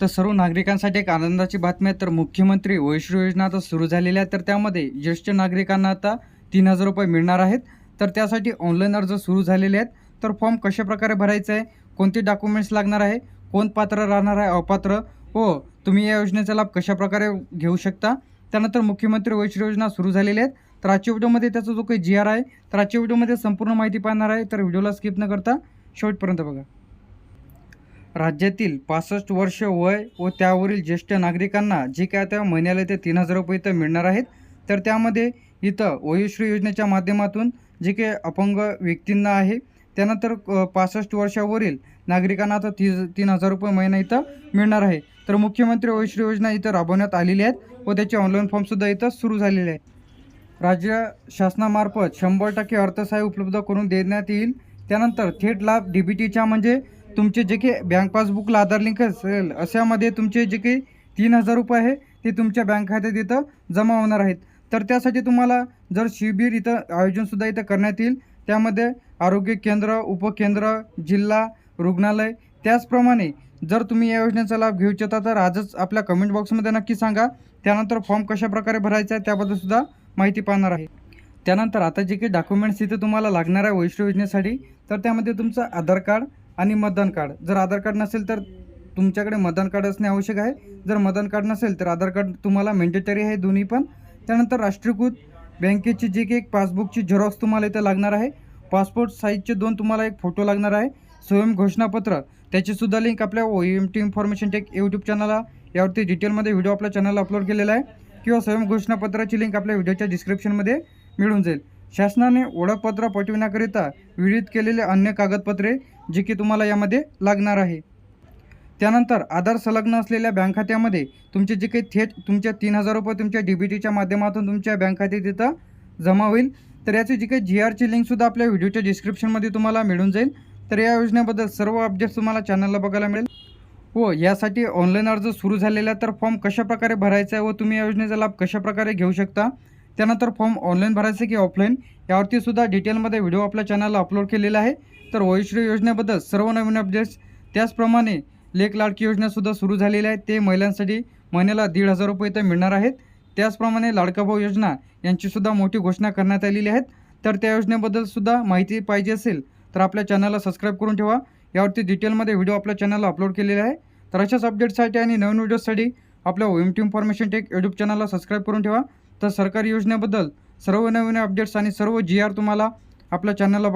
तर सर्व नागरिकांसाठी एक आनंदाची बातमी आहे. तर मुख्यमंत्री वैश्रू योजना आता सुरू झालेली आहे तर त्यामध्ये ज्येष्ठ नागरिकांना आता तीन हजार रुपये मिळणार आहेत. तर त्यासाठी ऑनलाईन अर्ज सुरू झालेले आहेत. तर फॉर्म कशाप्रकारे भरायचा आहे? कोणते डॉक्युमेंट्स लागणार आहे? कोण पात्र राहणार आहे? अपात्र? हो तुम्ही या योजनेचा लाभ कशा प्रकारे घेऊ शकता? त्यानंतर मुख्यमंत्री वैश्रू योजना सुरू झालेली आहेत. तर आजच्या व्हिडिओमध्ये त्याचा जो काही जी आर आहे तर आजच्या व्हिडिओमध्ये संपूर्ण माहिती पाहणार आहे. तर व्हिडिओला स्किप न करता शेवटपर्यंत बघा. राज्यातील पासष्ट वर्ष वय व त्यावरील ज्येष्ठ नागरिकांना जे काय त्या महिन्याला ते तीन हजार रुपये इथं मिळणार आहेत तर त्यामध्ये इथं वयोश्री योजनेच्या माध्यमातून जे काही अपंग व्यक्तींना आहे त्यानंतर पासष्ट वर्षावरील नागरिकांना आता ती तीन हजार रुपये महिना इथं मिळणार आहे. तर मुख्यमंत्री वयोश्री योजना इथं राबवण्यात आलेली आहेत व त्याचे ऑनलाईन फॉर्मसुद्धा इथं सुरू झालेले आहे राज्य शासनामार्फत शंभर टक्के अर्थसहाय्य उपलब्ध करून देण्यात येईल. त्यानंतर थेट लाभ डी बी टीच्या म्हणजे तुमचे जे काही बँक पासबुकला आधार लिंक असेल अशामध्ये तुमचे जे काही तीन हजार रुपये आहे ते तुमच्या बँक खात्यात इथं जमा होणार आहेत. तर त्यासाठी तुम्हाला जर शिबिर इथं आयोजनसुद्धा इथं करण्यात येईल त्यामध्ये आरोग्य केंद्र उपकेंद्र जिल्हा रुग्णालय त्याचप्रमाणे जर तुम्ही या योजनेचा लाभ घेऊ इच्छिता तर आजच आपल्या कमेंट बॉक्समध्ये नक्की सांगा. त्यानंतर फॉर्म कशा प्रकारे भरायचा आहे त्याबद्दलसुद्धा माहिती पाहणार आहे. त्यानंतर आता जे काही डॉक्युमेंट्स इथे तुम्हाला लागणार आहे वैश्व योजनेसाठी तर त्यामध्ये तुमचं आधार कार्ड आणि मतदान कार्ड. जर आधार कार्ड नसेल तर तुमच्याकडे मतदान कार्ड असणे आवश्यक आहे. जर मतदान कार्ड नसेल तर आधार कार्ड तुम्हाला मेंडेटरी आहे दोन्ही पण. त्यानंतर राष्ट्रीयकृत बँकेची जी काही एक पासबुकची झेरॉक्स तुम्हाला इथं लागणार आहे. पासपोर्ट साईजचे दोन तुम्हाला एक फोटो लागणार आहे. स्वयं घोषणापत्र त्याचीसुद्धा लिंक आपल्या O M T information tech YouTube चॅनलला यावरती डिटेलमध्ये व्हिडिओ आपल्या चॅनलला अपलोड केलेला आहे. किंवा स्वयं घोषणापत्राची लिंक आपल्या व्हिडिओच्या डिस्क्रिप्शनमध्ये मिळून जाईल. शासनाने ओळखपत्र पटविण्याकरिता विहित केलेले अन्य कागदपत्रे जे की तुम्हाला यामध्ये लागणार आहे. त्यानंतर आधार संलग्न असलेल्या बँक खात्यामध्ये तुमचे जे काही थेट तुमच्या तीन हजार रुपये तुमच्या डी बी टीच्या माध्यमातून तुमच्या बँक खात्यात तिथं जमा होईल. तर याची जी काही जी आरची लिंकसुद्धा आपल्या व्हिडिओच्या डिस्क्रिप्शनमध्ये तुम्हाला मिळून जाईल. तर या योजनेबद्दल सर्व अपडेट्स तुम्हाला चॅनलला बघायला मिळेल. व यासाठी ऑनलाईन अर्ज सुरू झालेला तर फॉर्म कशाप्रकारे भरायचा आहे व तुम्ही या योजनेचा लाभ कशा प्रकारे घेऊ शकता? त्यानंतर फॉर्म ऑनलाईन भरायचं की ऑफलाईन यावरती सुद्धा डिटेलमध्ये व्हिडिओ आपल्या चॅनलला अपलोड केलेला आहे. तर वयोश्री योजनेबद्दल सर्व नवीन अपडेट्स त्याचप्रमाणे लेख लाडकी योजनासुद्धा सुरू झालेली आहे ते महिलांसाठी महिन्याला दीड हजार रुपये इथं मिळणार आहेत. त्याचप्रमाणे लाडका भाऊ योजना यांचीसुद्धा मोठी घोषणा करण्यात आलेली आहेत तर त्या योजनेबद्दलसुद्धा माहिती पाहिजे असेल तर आपल्या चॅनलला सबस्क्राईब करून ठेवा. यावरती डिटेलमध्ये व्हिडिओ आपल्या चॅनलला अपलोड केलेला आहे. तर अशाच अपडेटसाठी आणि नवीन व्हिडिओसाठी आपल्या O M T information tech YouTube चॅनलला सबस्क्राईब करून ठेवा. तर सरकारी योजनेबद्दल सर्व नवीन अपडेट्स आणि सर्व जी आर तुम्हाला आपल्या चॅनलला